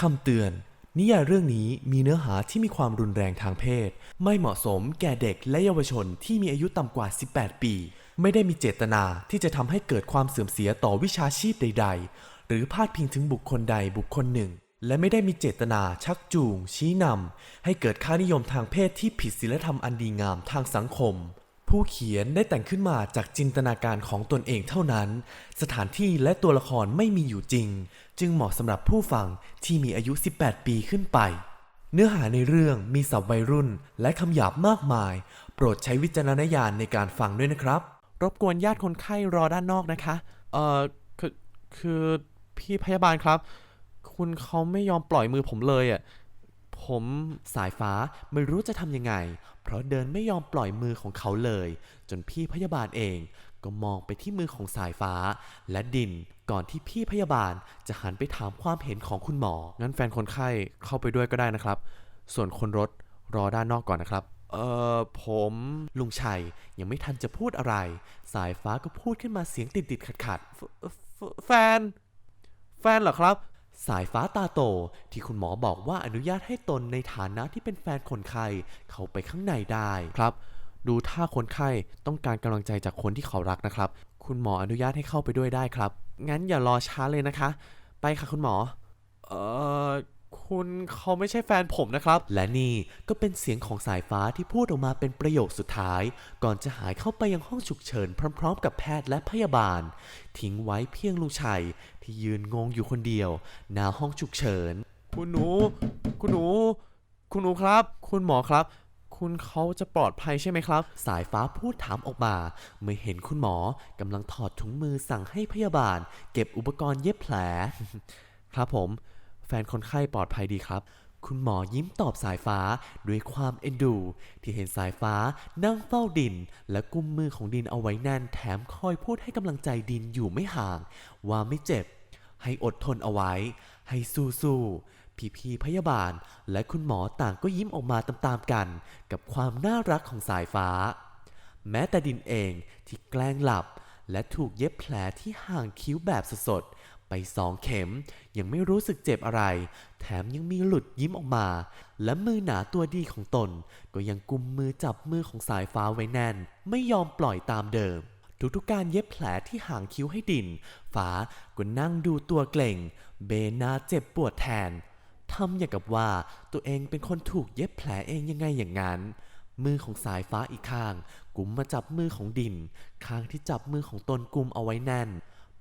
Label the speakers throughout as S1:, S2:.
S1: คำเตือน นิยายเรื่องนี้มีเนื้อหาที่มีความรุนแรงทางเพศ ไม่เหมาะสมแก่เด็กและเยาวชนที่มีอายุต่ำกว่า 18 ปี ไม่ได้มีเจตนาที่จะทำให้เกิดความเสื่อมเสียต่อวิชาชีพใด ๆ หรือพาดพิงถึงบุคคลใดบุคคลหนึ่ง และไม่ได้มีเจตนาชักจูง ชี้นำให้เกิดค่านิยมทางเพศที่ผิดศีลธรรมอันดีงามทางสังคมผู้เขียนได้แต่งขึ้นมาจากจินตนาการของตนเองเท่านั้น สถานที่และตัวละครไม่มีอยู่จริง จึงเหมาะสำหรับผู้ฟังที่มีอายุ 18 ปีขึ้นไป เนื้อหาในเรื่องมีศัพท์วัยรุ่นและคำหยาบมากมาย โปรดใช้วิจารณญาณในการฟังด้วยนะครับ รบกวนญาติคนไข้รอด้านนอกนะคะ เอ่อคือคือพี่พยาบาลครับ คุณเขาไม่ยอมปล่อยมือผมเลยอะผมสายฟ้าไม่รู้จะทำยังไง เพราะเดินไม่ยอมปล่อยมือของเขาเลย จนพี่พยาบาลเอง ก็มองไปที่มือของสายฟ้า และดินก่อนที่พี่พยาบาลจะหันไปถามความเห็นของคุณหมอ งั้นแฟนคนไข้เข้าไปด้วยก็ได้นะครับ ส่วนคนรถรอด้านนอกก่อนนะครับ เอ่อ ผมลุงชัยยังไม่ทันจะพูดอะไร สายฟ้าก็พูดขึ้นมาเสียงติดติดขัดขัดๆแฟแฟแฟนแฟนเหรอครับ สายฟ้าตาโตที่คุณหมอบอกว่าอนุญาตให้ตนในฐานะที่เป็นแฟนคนไข้เข้าไปข้างในได้ครับ ดูท่าคนไข้ต้องการกำลังใจจากคนที่เขารักนะครับ คุณหมออนุญาตให้เข้าไปด้วยได้ครับ งั้นอย่ารอช้าเลยนะคะ ไปค่ะคุณหมอ เอ่อคุณเขาไม่ใช่แฟนผมนะครับ และนี่ก็เป็นเสียงของสายฟ้าที่พูดออกมาเป็นประโยคสุดท้าย ก่อนจะหายเข้าไปยังห้องฉุกเฉินพร้อม ๆ กับแพทย์และพยาบาล ทิ้งไว้เพียงลุงชัย ที่ยืนงงอยู่คนเดียวหน้าห้องฉุกเฉิน คุณหนู คุณหนู คุณหนูครับ คุณหมอครับ คุณเขาจะปลอดภัยใช่ไหมครับ สายฟ้าพูดถามออกมา เมื่อเห็นคุณหมอกำลังถอดถุงมือสั่งให้พยาบาล เก็บอุปกรณ์เย็บแผล ครับผม แฟนคนไข้ปลอดภัยดีครับ คุณหมอยิ้มตอบสายฟ้าด้วยความเอ็นดู ที่เห็นสายฟ้านั่งเฝ้าดิน และกุมมือของดินเอาไว้แน่นแถมคอยพูดให้กำลังใจดินอยู่ไม่ห่าง ว่าไม่เจ็บ ให้อดทนเอาไว้ ให้สู้ๆ พี่ๆพยาบาลและคุณหมอต่างก็ยิ้มออกมาตามๆกัน กับความน่ารักของสายฟ้า แม้แต่ดินเองที่แกล้งหลับ และถูกเย็บแผลที่ห่างคิ้วแบบสดๆ ไปสองเข็ม ยังไม่รู้สึกเจ็บอะไร แถมยังมีหลุดยิ้มออกมา และมือหนาตัวดีของตน ก็ยังกุมมือจับมือของสายฟ้าไว้แน่น ไม่ยอมปล่อยตามเดิมทุกๆการเย็บแผลที่ห่างคิ้วให้ดินฟ้าก็นั่งดูตัวเกร็งเบนหนาเจ็บปวดแทน ทำอย่างกับว่าตัวเองเป็นคนถูกเย็บแผลเองยังไงอย่างนั้น มือของสายฟ้าอีกข้าง กุมมาจับมือของดิน ข้างที่จับมือของตนกุมเอาไว้แน่น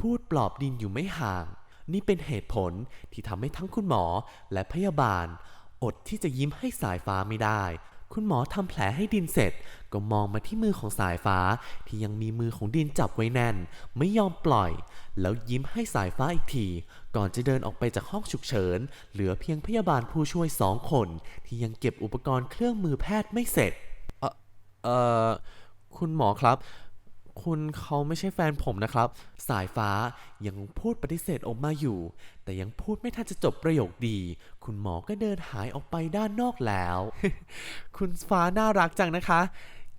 S1: พูดปลอบดินอยู่ไม่ห่าง นี่เป็นเหตุผลที่ทำให้ทั้งคุณหมอและพยาบาล อดที่จะยิ้มให้สายฟ้าไม่ได้ คุณหมอทำแผลให้ดินเสร็จ ก็มองมาที่มือของสายฟ้า ที่ยังมีมือของดินจับไว้แน่น ไม่ยอมปล่อย แล้วยิ้มให้สายฟ้าอีกที ก่อนจะเดินออกไปจากห้องฉุกเฉิน เหลือเพียงพยาบาลผู้ช่วยสองคน ที่ยังเก็บอุปกรณ์เครื่องมือแพทย์ไม่เสร็จ เอ่อเออคุณหมอครับ คุณเขาไม่ใช่แฟนผมนะครับ สายฟ้ายังพูดปฏิเสธออกมาอยู่ แต่ยังพูดไม่ทันจะจบประโยคดี คุณหมอก็เดินหายออกไปด้านนอกแล้ว คุณฟ้าน่ารักจังนะคะ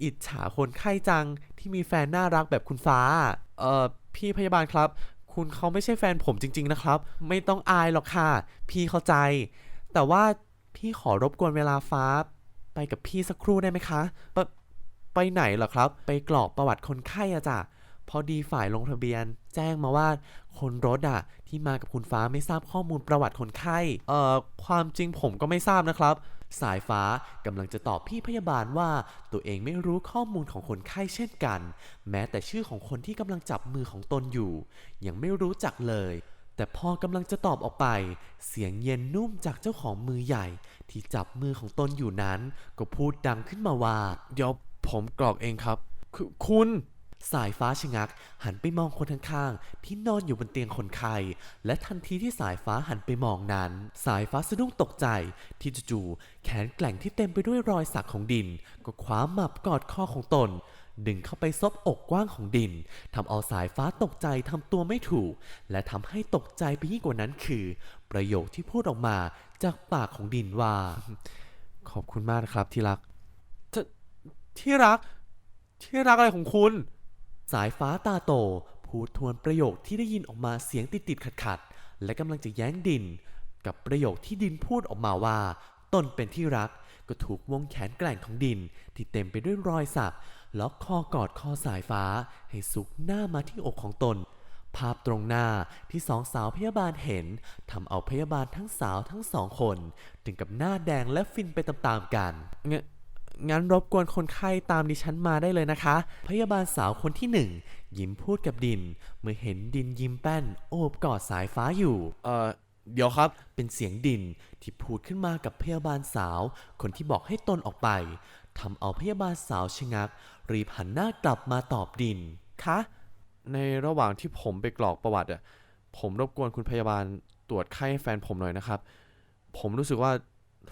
S1: อิจฉาคนไข้จังที่มีแฟนน่ารักแบบคุณฟ้า เอ่อ พี่พยาบาลครับ คุณเขาไม่ใช่แฟนผมจริง ๆ นะครับ ไม่ต้องอายหรอกค่ะ พี่เข้าใจ แต่ว่าพี่ขอรบกวนเวลาฟ้า ไปกับพี่สักครู่ได้ไหมคะ ไปไหนเหรอครับ ไปกรอกประวัติคนไข้อะจ้ะพอดีฝ่ายลงทะเบียน แจ้งมาว่าคนรถอะที่มากับคุณฟ้าไม่ทราบข้อมูลประวัติคนไข้ เอ่อความจริงผมก็ไม่ทราบนะครับ สายฟ้ากำลังจะตอบพี่พยาบาลว่า ตัวเองไม่รู้ข้อมูลของคนไข้เช่นกัน แม้แต่ชื่อของคนที่กำลังจับมือของตนอยู่ ยังไม่รู้จักเลย แต่พอกำลังจะตอบออกไป เสียงเย็นนุ่มจากเจ้าของมือใหญ่ ที่จับมือของตนอยู่นั้น ก็พูดดังขึ้นมาว่าเดี๋ยว ผมกรอกเองครับคคุณสายฟ้าชะงัก หันไปมองคนข้างๆที่นอนอยู่บนเตียงคนไข้และทันทีที่สายฟ้าหันไปมองนั้น สายฟ้าสะดุ้งตกใจ ที่จู่ๆแขนแกล่งที่เต็มไปด้วยรอยสักของดิน ก็คว้าหมับกอดคอของตน ดึงเข้าไปซบอกกว้างของดินทำเอาสายฟ้าตกใจทำตัวไม่ถูก และทำให้ตกใจไปยิ่งกว่านั้นคือ ประโยคที่พูดออกมาจากปากของดินว่า ขอบคุณมากนะครับที่รัก ที่รัก ที่รักอะไรของคุณ สายฟ้าตาโต พูดทวนประโยคที่ได้ยินออกมาเสียงติดติดขัดขัดๆและกำลังจะแย้งดิน กับประโยคที่ดินพูดออกมาว่า ตนเป็นที่รักก็ถูกวงแขนแกร่งของดิน ที่เต็มไปด้วยรอยสักล็อกคอกอดคอสายฟ้า ให้ซุกหน้ามาที่อกของตน ภาพตรงหน้าที่สองสาวพยาบาลเห็นทำเอาพยาบาลทั้งสาวทั้งสองคน ถึงกับหน้าแดงและฟินไปตามๆกันง งั้นรบกวนคนไข้ตามดิฉันมาได้เลยนะคะ พยาบาลสาวคนที่หนึ่งยิ้มพูดกับดิน เมื่อเห็นดินยิ้มแป้น โอบกอดสายฟ้าอยู่ เอ่อ เดี๋ยวครับ เป็นเสียงดินที่พูดขึ้นมากับพยาบาลสาว คนที่บอกให้ตนออกไปทำเอาพยาบาลสาวชะงัก รีบหันหน้ากลับมาตอบดิน คะ ในระหว่างที่ผมไปกรอกประวัติอะ ผมรบกวนคุณพยาบาลตรวจไข้แฟนผมหน่อยนะครับ ผมรู้สึกว่า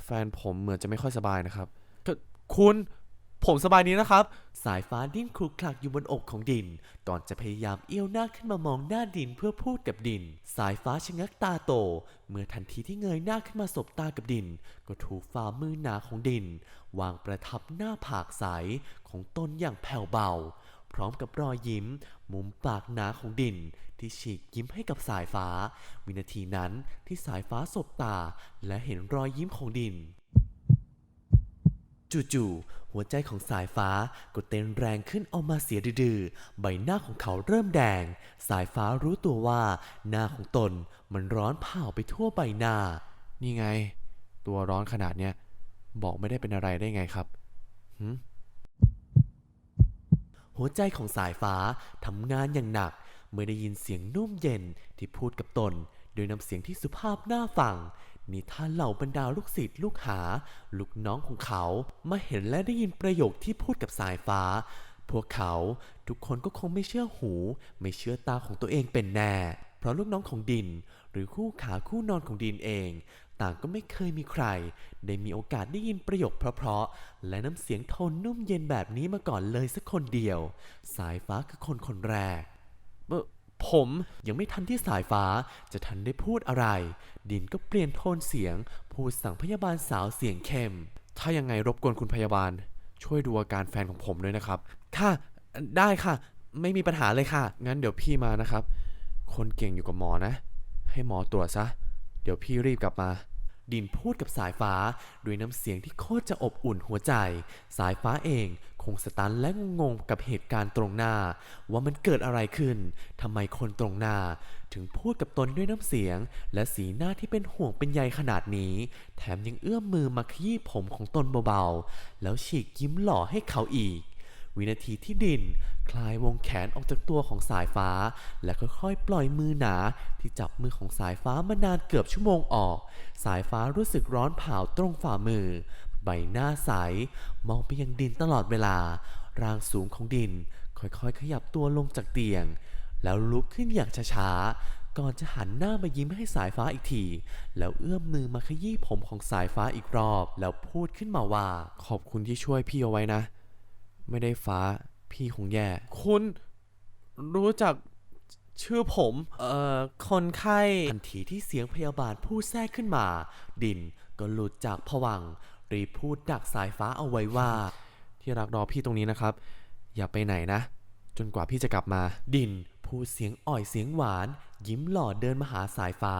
S1: แฟนผมเหมือนจะไม่ค่อยสบายนะครับ คุณผมสบายดีนะครับ สายฟ้าดิ้นคลุกคลักอยู่บนอกของดินก่อนจะพยายามเอี้ยวหน้าขึ้นมามองหน้าดินเพื่อพูดกับดิน สายฟ้าชะงักตาโต เมื่อทันทีที่เงยหน้าขึ้นมาสบตากับดิน ก็ถูกฝ่ามือหนาของดิน วางประทับหน้าผากใสของตนอย่างแผ่วเบา พร้อมกับรอยยิ้ม มุมปากหนาของดิน ที่ฉีกยิ้มให้กับสายฟ้า วินาทีนั้นที่สายฟ้าสบตา และเห็นรอยยิ้มของดิน จู่ๆหัวใจของสายฟ้าก็เต้นแรงขึ้นเอามาเสียดื้อใบหน้าของเขาเริ่มแดง สายฟ้ารู้ตัวว่าหน้าของตนมันร้อนเผาไปทั่วใบหน้า นี่ไง ตัวร้อนขนาดเนี้ยบอกไม่ได้เป็นอะไรได้ไงครับหืหัวใจของสายฟ้าทำงานอย่างหนัก เมื่อได้ยินเสียงนุ่มเย็นที่พูดกับตนโดยน้ำเสียงที่สุภาพน่าฟัง นี่ถ้าเหล่าบรรดาลูกศิษย์ลูกหา ลูกน้องของเขามาเห็นและได้ยินประโยคที่พูดกับสายฟ้า พวกเขาทุกคนก็คงไม่เชื่อหู ไม่เชื่อตาของตัวเองเป็นแน่ เพราะลูกน้องของดิน หรือคู่ขาคู่นอนของดินเอง ต่างก็ไม่เคยมีใคร ได้มีโอกาสได้ยินประโยคเพราะๆและน้ำเสียงโทนนุ่มเย็นแบบนี้มาก่อนเลยสักคนเดียว สายฟ้าคือคนคนแรกเอ่อ ผมยังไม่ทันที่สายฟ้าจะทันได้พูดอะไร ดินก็เปลี่ยนโทนเสียง พูดสั่งพยาบาลสาวเสียงเข้ม ถ้ายังไงรบกวนคุณพยาบาล ช่วยดูอาการแฟนของผมด้วยนะครับ ค่ะ ได้ค่ะ ไม่มีปัญหาเลยค่ะ งั้นเดี๋ยวพี่มานะครับ คนเก่งอยู่กับหมอนะ ให้หมอตรวจซะ เดี๋ยวพี่รีบกลับมา ดินพูดกับสายฟ้าด้วยน้ำเสียงที่โคตรจะอบอุ่นหัวใจ สายฟ้าเองคงสตันและงงกับเหตุการณ์ตรงหน้า ว่ามันเกิดอะไรขึ้นทำไมคนตรงหน้า ถึงพูดกับตนด้วยน้ำเสียง และสีหน้าที่เป็นห่วงเป็นใยขนาดนี้ แถมยังเอื้อมมือมาขยี้ผมของตนเบาๆ แล้วฉีกยิ้มหล่อให้เขาอีก วินาทีที่ดิน คลายวงแขนออกจากตัวของสายฟ้า และค่อยๆ ปล่อยมือหนา ที่จับมือของสายฟ้ามานานเกือบชั่วโมงออก สายฟ้ารู้สึกร้อนเผาตรงฝ่ามือ ใบหน้าใส มองไปยังดินตลอดเวลา ร่างสูงของดิน ค่อยๆ ขยับตัวลงจากเตียง แล้วลุกขึ้นอย่างช้าๆ ก่อนจะหันหน้ามายิ้มให้สายฟ้าอีกที แล้วเอื้อมมือมาขยี้ผมของสายฟ้าอีกรอบ แล้วพูดขึ้นมาว่า ขอบคุณที่ช่วยพี่เอาไว้นะ ไม่ได้ฟ้าพี่คงแย่ คุณรู้จักชื่อผม เอ่อ คนไข้ ทันทีที่เสียงพยาบาลพูดแทรกขึ้นมา ดินก็หลุดจากผวังค์รีบพูดดักสายฟ้าเอาไว้ว่า ที่รักรอพี่ตรงนี้นะครับ อย่าไปไหนนะ จนกว่าพี่จะกลับมา ดินพูดเสียงอ่อยเสียงหวาน ยิ้มหล่อเดินมาหาสายฟ้า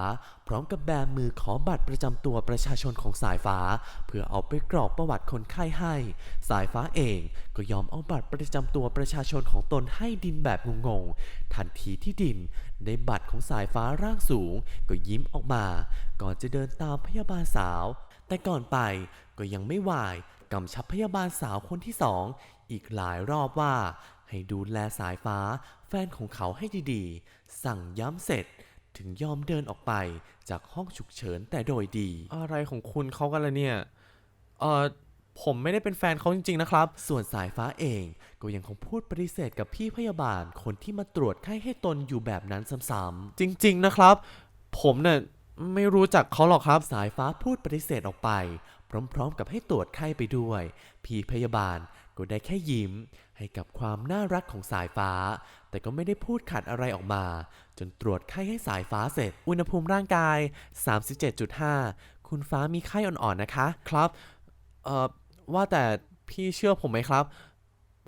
S1: พร้อมกับแบมือขอบัตรประจำตัวประชาชนของสายฟ้า เพื่อเอาไปกรอกประวัติคนไข้ให้ สายฟ้าเองก็ยอมเอาบัตรประจำตัวประชาชนของตนให้ดินแบบงงๆ ทันทีที่ดินได้บัตรของสายฟ้าร่างสูง ก็ยิ้มออกมา ก่อนจะเดินตามพยาบาลสาว แต่ก่อนไปก็ยังไม่วายกำชับพยาบาลสาวคนที่สองอีกหลายรอบว่า ให้ดูแลสายฟ้าแฟนของเขาให้ดีๆ สั่งย้ำเสร็จถึงยอมเดินออกไปจากห้องฉุกเฉินแต่โดยดี อะไรของคุณเขากันละเนี่ย เออผมไม่ได้เป็นแฟนเขาจริงๆนะครับ ส่วนสายฟ้าเองก็ยังคงพูดปฏิเสธกับพี่พยาบาลคนที่มาตรวจไข้ให้ตนอยู่แบบนั้นซ้ำๆจริง ๆนะครับ ผมเนี่ยไม่รู้จักเขาหรอกครับ สายฟ้าพูดปฏิเสธออกไป พร้อม ๆ กับให้ตรวจไข้ไปด้วย พี่พยาบาล ก็ได้แค่ยิ้มให้กับความน่ารักของสายฟ้า แต่ก็ไม่ได้พูดขัดอะไรออกมา จนตรวจไข้ให้สายฟ้าเสร็จ อุณหภูมิร่างกาย 37.5 คุณฟ้ามีไข้อ่อนๆนะคะ ครับ เอ่อ ว่าแต่พี่เชื่อผมไหมครับ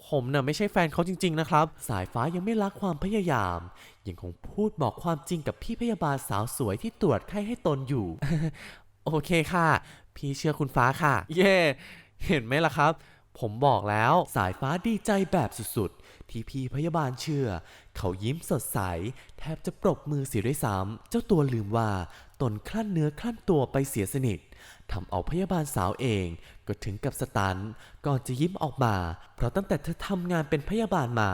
S1: ผมน่ะไม่ใช่แฟนเขาจริง ๆ นะครับ สายฟ้ายังไม่ละความพยายาม ยังคงพูดบอกความจริงกับพี่พยาบาลสาวสวยที่ตรวจไข้ให้ตนอยู่ โอเคค่ะ พี่เชื่อคุณฟ้าค่ะ เย่เห็นไหมล่ะครับ ผมบอกแล้วสายฟ้าดีใจแบบสุดๆ ที่พี่พยาบาลเชื่อ เขายิ้มสดใส แทบจะปรบมือเสียด้วยซ้ำเจ้าตัวลืมว่า ตนคลั่นเนื้อคลั่นตัวไปเสียสนิท ทำเอาพยาบาลสาวเองก็ถึงกับสตันก่อนจะยิ้มออกมา เพราะตั้งแต่เธอทำงานเป็นพยาบาลมา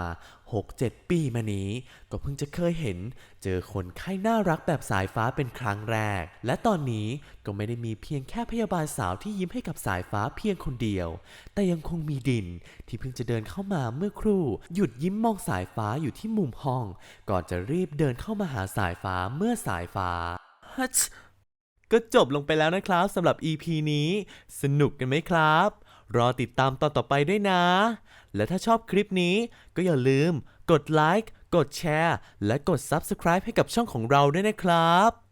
S1: 6-7 ปีมานี้ ก็เพิ่งจะเคยเห็น เจอคนไข้น่ารักแบบสายฟ้าเป็นครั้งแรก และตอนนี้ก็ไม่ได้มีเพียงแค่พยาบาลสาวที่ยิ้มให้กับสายฟ้าเพียงคนเดียว แต่ยังคงมีดินที่เพิ่งจะเดินเข้ามาเมื่อครู่ หยุดยิ้มมองสายฟ้าอยู่ที่มุมห้อง ก่อนจะรีบเดินเข้ามาหาสายฟ้าเมื่อสายฟ้าฮัช ก็จบลงไปแล้วนะครับสำหรับ EP นี้ สนุกกันไหมครับ รอติดตามตอนต่อไปด้วยนะ และถ้าชอบคลิปนี้ก็อย่าลืม กดไลค์กดแชร์ และกด Subscribe ให้กับช่องของเราด้วยนะครับ